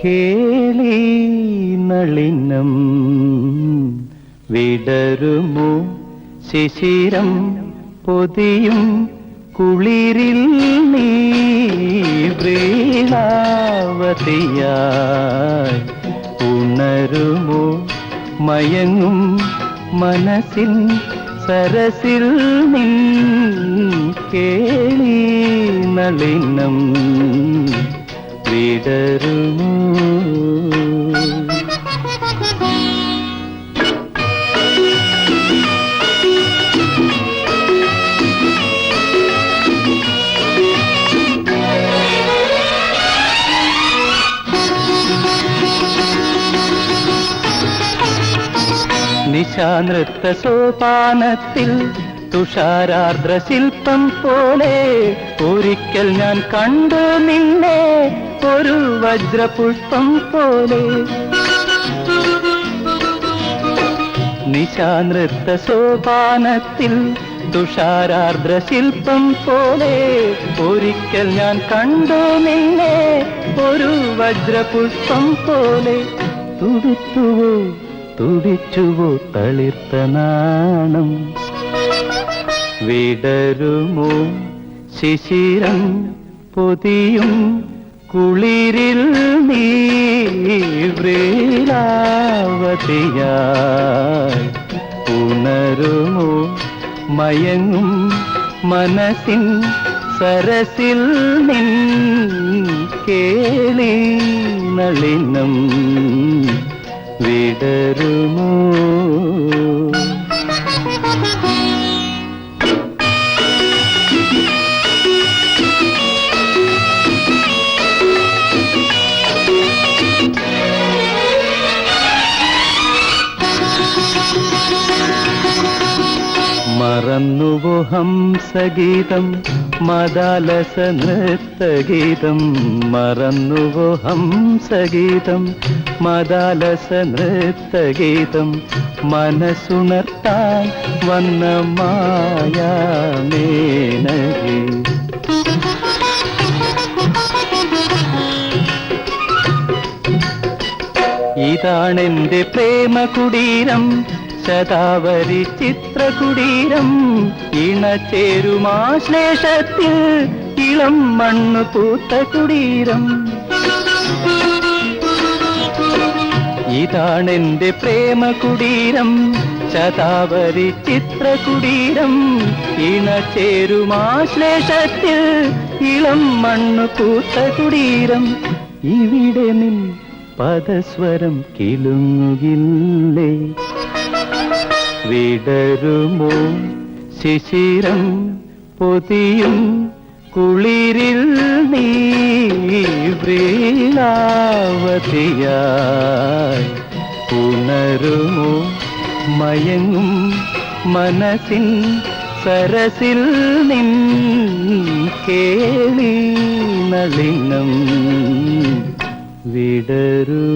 കേളി നളിനം വിടരുമോ? ശിശിരം പൊതിയും കുളിരിൽ നീ വ്രീളാവതിയായി ഉണരുമോ? മയങ്ങും മനസ്സിൻ സരസിൽ നിൻ കേളി നളിനം വിടരുമോ? നിശാനൃത്ത സോപാനത്തിൽ തുഷാരാർദ്ര ശില്പം പോലെ ഒരിക്കൽ ഞാൻ കണ്ടു നിന്നെ ഒരു വജ്രപുഷ്പം പോലെ. നിശാനൃത്ത സോപാനത്തിൽ തുഷാരാർദ്ര ശില്പം പോലെ ഒരിക്കൽ ഞാൻ കണ്ടു നിന്നെ ഒരു വജ്രപുഷ്പം പോലെ. തുടുത്തുവോ തുടിച്ചുവോ തളിർത്ത നാണം. വിടരുമോ? ശിശിരം പൊതിയും കുളിരിൽ നീ ഉണരുമോ? മയങ്ങും മനസ്സിൻ സരസിൽ നിൻ കേളി നളിനം. മറന്നുവോ ഹംസഗീതം മദാലസ നൃത്തഗീതം? മറന്നുവോ ഹംസഗീതം മദാലസ നൃത്തഗീതം മനസ്സുണർത്താൻ വന്ന മായാമേനകി. ഇതാണെന്റെ പ്രേമ കുടീരം ശതാവരി ചിത്രകുടീരം. ഇണചേരുമാശ്ലേഷത്തിൽ ഇളം മണ്ണ് പൂത്ത കുടീരം. ഇതാണെന്റെ പ്രേമ കുടീരം ശതാവരി ചിത്രകുടീരം ഇണചേരുമാശ്ലേഷത്തിൽ ഇളം മണ്ണു പൂത്ത കുടീരം. ഇവിടെ നിൻ പദസ്വരം കിലുങ്ങുകില്ലേ? വിടരുമോ ശിശിരം പൊതിയും കുളിരിൽ നീ വ്രീലാവതിയായി ഉണരുമോ? മയങ്ങും മനസ്സിൻ സരസിൽ നിൻ കേളി നളിനം വിടരുമോ